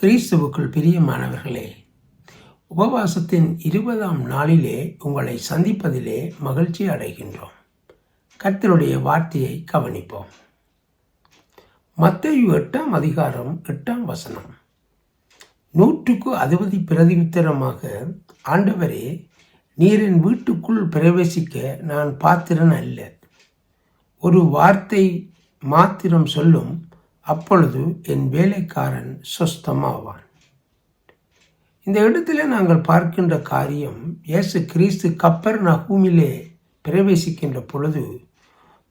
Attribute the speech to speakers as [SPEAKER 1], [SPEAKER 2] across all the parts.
[SPEAKER 1] கிறிஸ்துவுக்குள் பிரியமானவர்களே உபவாசத்தின் இருபதாம் நாளிலே உங்களை சந்திப்பதிலே மகிழ்ச்சி அடைகின்றோம். கர்த்தருடைய வார்த்தையை கவனிப்போம். மத்தையு எட்டாம் அதிகாரம் எட்டாம் வசனம். நூற்றுக்கு அதிபதி பிரதியுத்தரமாக ஆண்டவரே நீரின் வீட்டுக்குள் பிரவேசிக்க நான் பாத்திரன் அல்ல ஒரு வார்த்தை மாத்திரம் சொல்லும் அப்பொழுது என் வேலைக்காரன் சொஸ்தமாவான். இந்த இடத்துல நாங்கள் பார்க்கின்ற காரியம் இயேசு கிறிஸ்து கப்பர் நகூமிலே பிரவேசிக்கின்ற பொழுது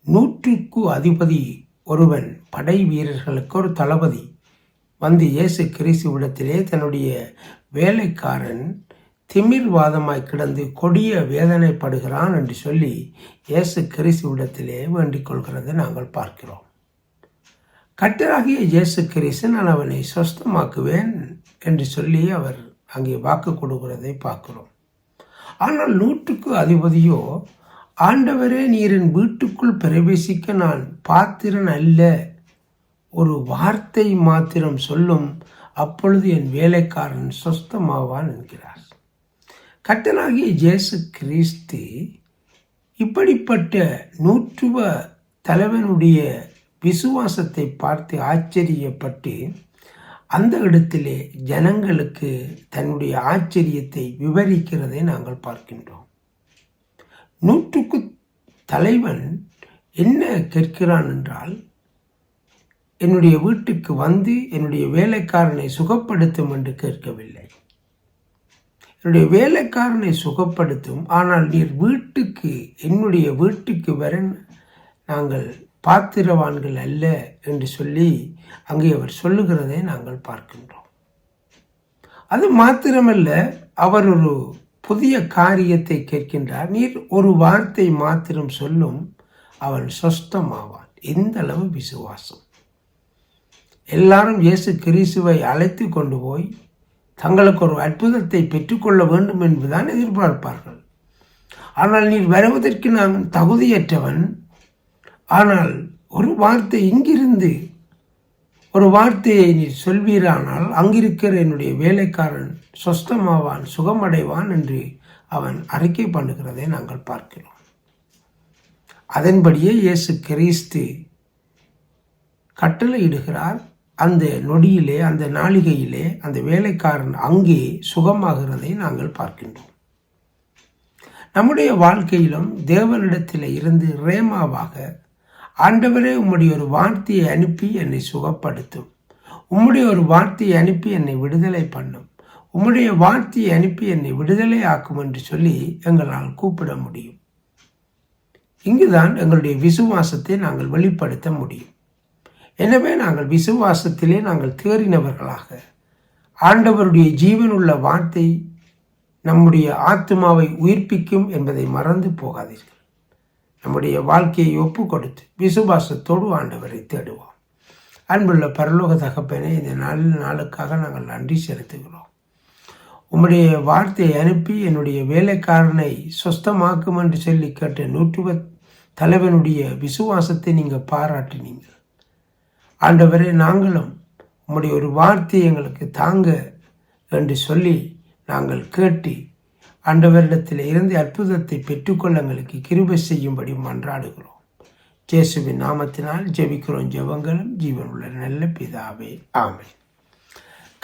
[SPEAKER 1] நூற்றுக்கு அதிபதி ஒருவன் படை வீரர்களுக்கு ஒரு தளபதி வந்து இயேசு கிறிஸ்துவிடத்திலே தன்னுடைய வேலைக்காரன் திமிர்வாதமாய் கிடந்து கொடிய வேதனைப்படுகிறான் என்று சொல்லி இயேசு கிறிஸ்துவிடத்திலே வேண்டிக் கொள்கிறதை நாங்கள் பார்க்கிறோம். கட்டராகிய இயேசு கிறிஸ்து நான் அவனை சொஸ்தமாக்குவேன் என்று சொல்லி அவர் அங்கே வாக்கு கொடுக்கிறதை பார்க்கிறோம். ஆனால் நூற்றுக்கு அதிபதியோ ஆண்டவரே நீரின் வீட்டுக்குள் பிரவேசிக்க நான் பாத்திரன் அல்ல. ஒரு வார்த்தை மாத்திரம் சொல்லும். அப்பொழுது என் வேலைக்காரன் சொஸ்தமாவான் என்கிறார். கட்டனாகிய ஜேசு கிறிஸ்து இப்படிப்பட்ட நூற்றுவ தலைவனுடைய விசுவாசத்தை பார்த்து ஆச்சரியப்பட்டு அந்த இடத்திலே ஜனங்களுக்கு தன்னுடைய ஆச்சரியத்தை விவரிக்கிறதை நாங்கள் பார்க்கின்றோம். நூற்றுக்கு தலைவன் என்ன கேட்கிறான் என்றால் என்னுடைய வீட்டுக்கு வந்து என்னுடைய வேலைக்காரனை சுகப்படுத்தும் என்று கேட்கவில்லை. என்னுடைய வேலைக்காரனை சுகப்படுத்தும் ஆனால் நீர் வீட்டுக்கு என்னுடைய வீட்டுக்கு வர நாங்கள் பாத்திரவான்கள் அல்ல என்று சொல்லி அங்கே அவர் சொல்லுகிறதை நாங்கள் பார்க்கின்றோம். அது மாத்திரமல்ல அவர் ஒரு புதிய காரியத்தை கேட்கின்றார். நீர் ஒரு வார்த்தை மாத்திரம் சொல்லும் அவன் சொஸ்தமாவான் எந்த அளவு விசுவாசம். எல்லாரும் இயேசு கிறிஸ்துவை அழைத்து கொண்டு போய் தங்களுக்கு ஒரு அற்புதத்தை பெற்றுக்கொள்ள வேண்டும் என்பதுதான் எதிர்பார்ப்பார்கள். ஆனால் நீர் வருவதற்கு நான் தகுதியற்றவன். ஆனால் ஒரு வார்த்தை இங்கிருந்து ஒரு வார்த்தையை நீ சொல்வீரானால் அங்கிருக்கிற என்னுடைய வேலைக்காரன் சொஸ்தமாவான் சுகமடைவான் என்று அவன் அறிக்கை பண்ணுகிறதை நாங்கள் பார்க்கிறோம். அதன்படியே இயேசு கிறிஸ்து கட்டளையிடுகிறார். அந்த நொடியிலே அந்த நாளிகையிலே அந்த வேலைக்காரன் அங்கே சுகமாகிறதை நாங்கள் பார்க்கின்றோம். நம்முடைய வாழ்க்கையிலும் தேவனிடத்தில் இருந்து ரேமாவாக ஆண்டவரே உம்முடைய ஒரு வார்த்தையை அனுப்பி என்னை சுகப்படுத்தும். உம்முடைய ஒரு வார்த்தையை அனுப்பி என்னை விடுதலை பண்ணும். உம்முடைய வார்த்தையை அனுப்பி என்னை விடுதலை ஆக்கும் என்று சொல்லி எங்களால் கூப்பிட முடியும். இங்குதான் எங்களுடைய விசுவாசத்தை நாங்கள் வெளிப்படுத்த முடியும். எனவே நாங்கள் விசுவாசத்திலே நாங்கள் தேறினவர்களாக. ஆண்டவருடைய ஜீவனுள்ள வார்த்தை நம்முடைய ஆத்மாவை உயிர்ப்பிக்கும் என்பதை மறந்து போகாதீர்கள். நம்முடைய வாழ்க்கையை ஒப்பு கொடுத்து விசுவாசத்தோடு ஆண்டவரை தேடுவோம். அன்புள்ள பரலோக தகப்பனே இந்த நாலு நாளுக்காக நாங்கள் நன்றி செலுத்துகிறோம். உம்முடைய வார்த்தையை அனுப்பி என்னுடைய வேலைக்காரனை சொஸ்தமாக்கும் என்று சொல்லி கேட்ட நூற்றுவ தலைவனுடைய விசுவாசத்தை நீங்கள் பாராட்டினீங்கள் ஆண்டவரே நாங்களும் உம்முடைய ஒரு வார்த்தையை எங்களுக்கு தாங்க என்று சொல்லி நாங்கள் கேட்டு ஆண்டவரிடத்தில் இருந்து அற்புதத்தை பெற்றுக்கொள்ளங்களுக்கு கிருபை செய்யும்படி மன்றாடுகிறோம். ஜேசுவின் நாமத்தினால் ஜெபிக்கிறோம் ஜெபங்களும் ஜீவனுள்ள நல்ல பிதாவே. ஆமை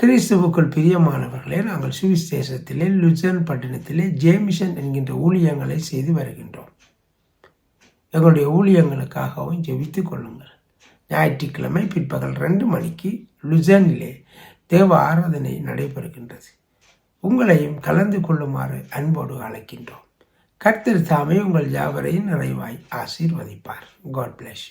[SPEAKER 1] கிறிஸ்துவுக்குள் பிரியமானவர்களே நாங்கள் சுவிசேஷத்திலே லுசன் பட்டணத்திலே ஜேமிஷன் என்கின்ற ஊழியங்களை செய்து வருகின்றோம். எங்களுடைய ஊழியங்களுக்காகவும் ஜெபித்து கொள்ளுங்கள். ஞாயிற்றுக்கிழமை பிற்பகல் ரெண்டு மணிக்கு லுசனிலே தேவ ஆராதனை நடைபெறுகின்றது. உங்களையும் கலந்து கொள்ளுமாறு அன்போடு அழைக்கின்றோம். கர்த்தர் தாமே உங்கள் யாவரையும் நிறைவாய் ஆசீர்வதிப்பார். God plus